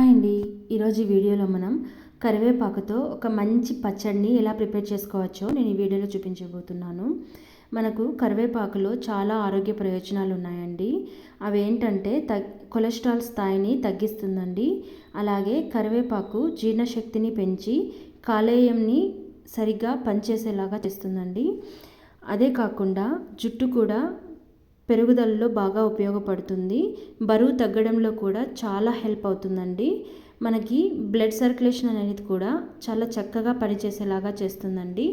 Hi అండి ఈరోజు వీడియోలో మనం కరివేపాకుతో ఒక మంచి పచ్చడిని ఎలా ప్రిపేర్ చేసుకోవచ్చో నేను ఈ వీడియోలో చూపించబోతున్నాను. మనకు కరివేపాకులో చాలా ఆరోగ్య ప్రయోజనాలు ఉన్నాయండి. అవేంటంటే తగ్ కొలెస్ట్రాల్ స్థాయిని తగ్గిస్తుందండి. అలాగే కరివేపాకు జీర్ణశక్తిని పెంచి కాలేయంని సరిగ్గా పనిచేసేలాగా చేస్తుందండి. అదే కాకుండా జుట్టు కూడా పెరుగుదలలో బాగా ఉపయోగపడుతుంది. బరువు తగ్గడంలో కూడా చాలా హెల్ప్ అవుతుందండి. మనకి బ్లడ్ సర్క్యులేషన్ అనేది కూడా చాలా చక్కగా పనిచేసేలాగా చేస్తుందండి.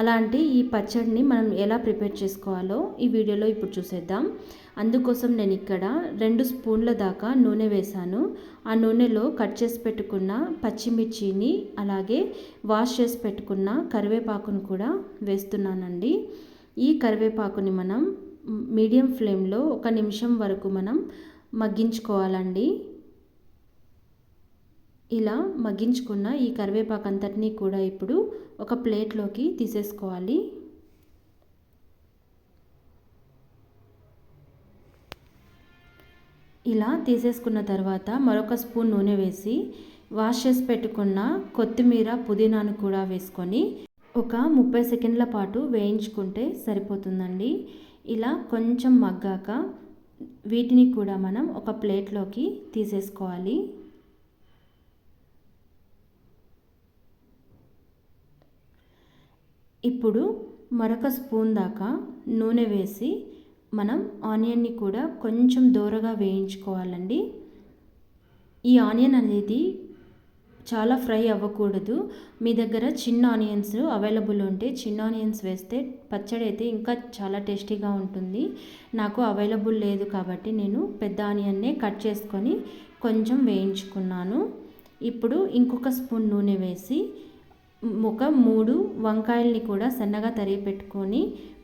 అలాంటి ఈ పచ్చడిని మనం ఎలా ప్రిపేర్ చేసుకోవాలో ఈ వీడియోలో ఇప్పుడు చూసేద్దాం. అందుకోసం నేను ఇక్కడ రెండు స్పూన్ల దాకా నూనె వేశాను. ఆ నూనెలో కట్ చేసి పెట్టుకున్న పచ్చిమిర్చిని అలాగే వాష్ చేసి పెట్టుకున్న కరివేపాకును కూడా వేస్తున్నానండి. ఈ కరివేపాకుని మనం మీడియం ఫ్లేమ్లో ఒక నిమిషం వరకు మనం మగ్గించుకోవాలండి. ఇలా మగ్గించుకున్న ఈ కరివేపాకు అంతటినీ కూడా ఇప్పుడు ఒక ప్లేట్లోకి తీసేసుకోవాలి. ఇలా తీసేసుకున్న తర్వాత మరొక స్పూన్ నూనె వేసి వాష్ చేసి పెట్టుకున్న కొత్తిమీర పుదీనాను కూడా వేసుకొని ఒక ముప్పై సెకండ్ల పాటు వేయించుకుంటే సరిపోతుందండి. ఇలా కొంచెం మగ్గాక వీటిని కూడా మనం ఒక ప్లేట్లోకి తీసేసుకోవాలి. ఇప్పుడు మరొక స్పూన్ దాకా నూనె వేసి మనం ఆనియన్ని కూడా కొంచెం దూరగా వేయించుకోవాలండి. ఈ ఆనియన్ అనేది చాలా ఫ్రై అవ్వకూడదు. మీ దగ్గర చిన్న ఆనియన్స్ అవైలబుల్ ఉంటే చిన్న ఆనియన్స్ వేస్తే పచ్చడి అయితే ఇంకా చాలా టేస్టీగా ఉంటుంది. నాకు అవైలబుల్ లేదు కాబట్టి నేను పెద్ద ఆనియన్నే కట్ చేసుకొని కొంచెం వేయించుకున్నాను. ఇప్పుడు ఇంకొక స్పూన్ నూనె వేసి ఒక మూడు వంకాయల్ని కూడా సన్నగా తరిగి పెట్టుకొని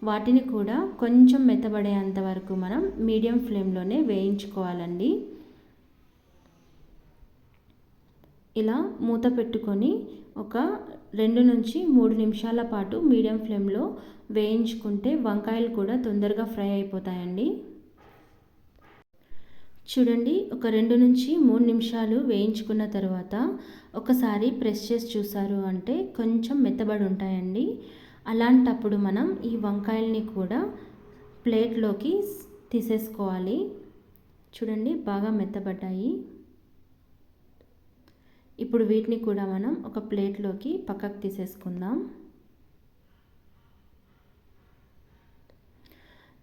వాటిని కూడా కొంచెం మెత్తబడేంత వరకు మనం మీడియం ఫ్లేమ్లోనే వేయించుకోవాలండి. ఇలా మూత పెట్టుకొని ఒక రెండు నుంచి మూడు నిమిషాల పాటు మీడియం ఫ్లేమ్లో వేయించుకుంటే వంకాయలు కూడా తొందరగా ఫ్రై అయిపోతాయండి. చూడండి ఒక రెండు నుంచి మూడు నిమిషాలు వేయించుకున్న తర్వాత ఒకసారి ప్రెస్ చేసి చూసారు అంటే కొంచెం మెత్తబడి ఉంటాయండి. అలాంటప్పుడు మనం ఈ వంకాయల్ని కూడా ప్లేట్లోకి తీసేసుకోవాలి. చూడండి బాగా మెత్తబడ్డాయి. ఇప్పుడు వీటిని కూడా మనం ఒక ప్లేట్లోకి పక్కకు తీసేసుకుందాం.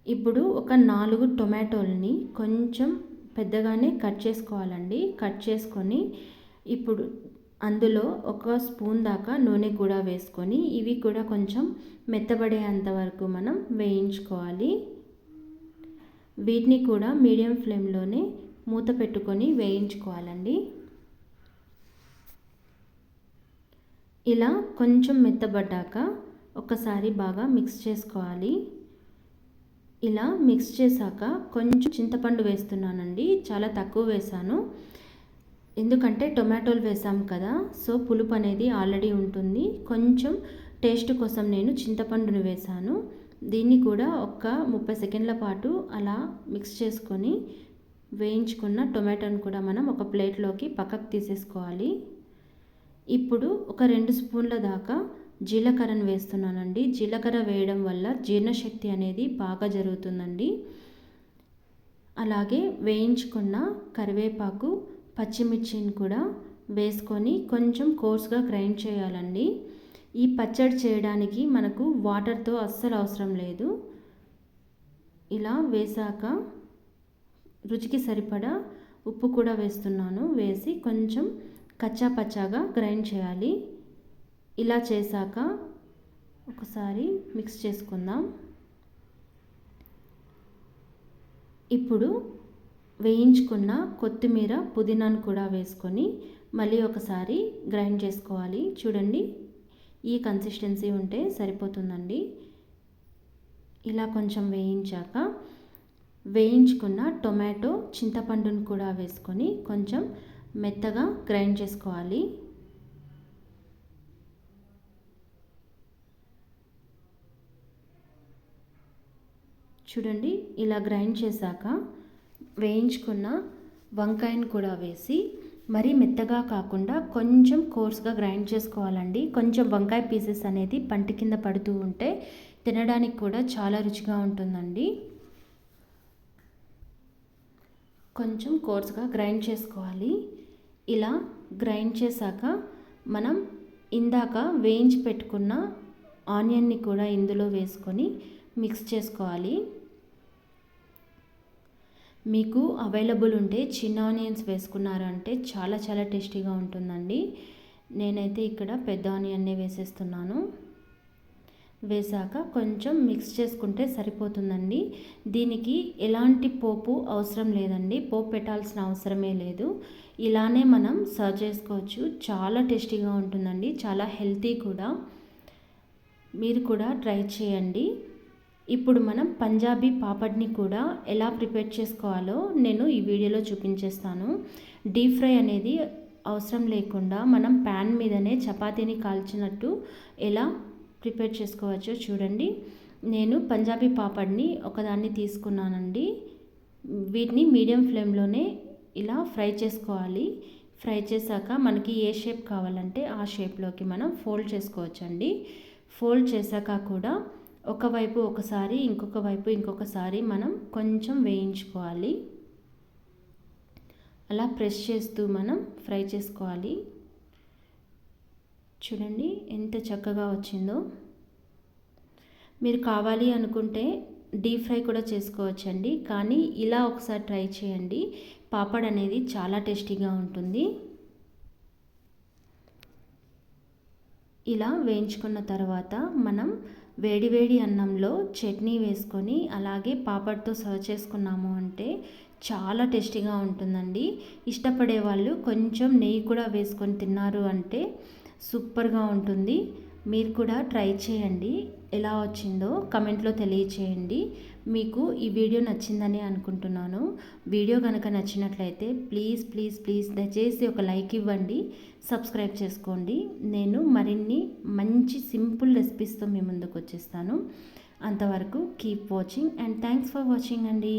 ఇప్పుడు ఒక నాలుగు టొమాటోల్ని కొంచెం పెద్దగానే కట్ చేసుకోవాలండి. కట్ చేసుకొని ఇప్పుడు అందులో ఒక స్పూన్ దాకా నూనె కూడా వేసుకొని ఇవి కూడా కొంచెం మెత్తబడేంత వరకు మనం వేయించుకోవాలి. వీటిని కూడా మీడియం ఫ్లేమ్లోనే మూత పెట్టుకొని వేయించుకోవాలండి. ఇలా కొంచెం మెత్తబడ్డాక ఒకసారి బాగా మిక్స్ చేసుకోవాలి. ఇలా మిక్స్ చేశాక కొంచెం చింతపండు వేస్తున్నానండి. చాలా తక్కువ వేసాను ఎందుకంటే టొమాటోలు వేసాం కదా సో పులుపు అనేది ఆల్రెడీ ఉంటుంది. కొంచెం టేస్ట్ కోసం నేను చింతపండును వేసాను దీన్ని కూడా ఒక ముప్పై సెకండ్ల పాటు అలా మిక్స్ చేసుకొని వేయించుకున్న టొమాటోని కూడా మనం ఒక ప్లేట్లోకి పక్కకు తీసేసుకోవాలి. ఇప్పుడు ఒక రెండు స్పూన్ల దాకా జీలకర్రను వేస్తున్నానండి. జీలకర్ర వేయడం వల్ల జీర్ణశక్తి అనేది బాగా జరుగుతుందండి. అలాగే వేయించుకున్న కరివేపాకు పచ్చిమిర్చిని కూడా వేసుకొని కొంచెం కోర్స్గా గ్రైండ్ చేయాలండి. ఈ పచ్చడి చేయడానికి మనకు వాటర్తో అస్సలు అవసరం లేదు. ఇలా వేసాక రుచికి సరిపడా ఉప్పు కూడా వేస్తున్నాను. వేసి కొంచెం కచ్చా పచ్చాగా గ్రైండ్ చేయాలి. ఇలా చేశాక ఒకసారి మిక్స్ చేసుకుందాం. ఇప్పుడు వేయించుకున్న కొత్తిమీర పుదీనాను కూడా వేసుకొని మళ్ళీ ఒకసారి గ్రైండ్ చేసుకోవాలి. చూడండి ఈ కన్సిస్టెన్సీ ఉంటే సరిపోతుందండి. ఇలా కొంచెం వేయించాక వేయించుకున్న టొమాటో చింతపండును కూడా వేసుకొని కొంచెం మెత్తగా గ్రైండ్ చేసుకోవాలి. చూడండి ఇలా గ్రైండ్ చేశాక వేయించుకున్న వంకాయను కూడా వేసి మరీ మెత్తగా కాకుండా కొంచెం కోర్స్గా గ్రైండ్ చేసుకోవాలండి. కొంచెం వంకాయ పీసెస్ అనేది పంట కింద పడుతూ ఉంటే తినడానికి కూడా చాలా రుచిగా ఉంటుందండి. కొంచెం కోర్స్గా గ్రైండ్ చేసుకోవాలి. ఇలా గ్రైండ్ చేశాక మనం ఇందాక వేయించి పెట్టుకున్న ఆనియన్ని కూడా ఇందులో వేసుకొని మిక్స్ చేసుకోవాలి. మీకు అవైలబుల్ ఉంటే చిన్న ఆనియన్స్ వేసుకున్నారు అంటే చాలా చాలా టేస్టీగా ఉంటుందండి. నేనైతే ఇక్కడ పెద్ద ఆనియన్నే వేసేస్తున్నాను. వేసాక కొంచెం మిక్స్ చేసుకుంటే సరిపోతుందండి. దీనికి ఎలాంటి పోపు అవసరం లేదండి. పోపు పెట్టాల్సిన అవసరమే లేదు. ఇలానే మనం సర్వ్ చేసుకోవచ్చు. చాలా టేస్టీగా ఉంటుందండి. చాలా హెల్తీ కూడా. మీరు కూడా ట్రై చేయండి. ఇప్పుడు మనం పంజాబీ పాపడ్ని కూడా ఎలా ప్రిపేర్ చేసుకోవాలో నేను ఈ వీడియోలో చూపించేస్తాను. డీప్ ఫ్రై అనేది అవసరం లేకుండా మనం ప్యాన్ మీదనే చపాతీని కాల్చినట్టు ఎలా ప్రిపేర్ చేసుకోవచ్చో చూడండి. నేను పంజాబీ పాపడ్ని ఒకదాన్ని తీసుకున్నానండి. వీటిని మీడియం ఫ్లేమ్లోనే ఇలా ఫ్రై చేసుకోవాలి. ఫ్రై చేశాక మనకి ఏ షేప్ కావాలంటే ఆ షేప్లోకి మనం ఫోల్డ్ చేసుకోవచ్చండి. ఫోల్డ్ చేశాక కూడా ఒకవైపు ఒకసారి ఇంకొక వైపు ఇంకొకసారి మనం కొంచెం వేయించుకోవాలి. అలా ప్రెస్ చేస్తూ మనం ఫ్రై చేసుకోవాలి. చూడండి ఎంత చక్కగా వచ్చిందో. మీరు కావాలి అనుకుంటే డీప్ ఫ్రై కూడా చేసుకోవచ్చండి కానీ ఇలా ఒకసారి ట్రై చేయండి. పాపడ్ అనేది చాలా టేస్టీగా ఉంటుంది. ఇలా వేయించుకున్న తర్వాత మనం వేడివేడి అన్నంలో చట్నీ వేసుకొని అలాగే పాపడ్తో సర్వ్ చేసుకున్నాము అంటే చాలా టేస్టీగా ఉంటుందండి. ఇష్టపడే వాళ్ళు కొంచెం నెయ్యి కూడా వేసుకొని తిన్నారు అంటే సూపర్గా ఉంటుంది. మీరు కూడా ట్రై చేయండి. ఎలా వచ్చిందో కమెంట్లో తెలియచేయండి. మీకు ఈ వీడియో నచ్చిందని అనుకుంటున్నాను. వీడియో కనుక నచ్చినట్లయితే ప్లీజ్ ప్లీజ్ ప్లీజ్ దయచేసి ఒక లైక్ ఇవ్వండి. సబ్స్క్రైబ్ చేసుకోండి. నేను మరిన్ని మంచి సింపుల్ రెసిపీస్తో మీ ముందుకు వచ్చేస్తాను. అంతవరకు keep watching and thanks for watching అండి.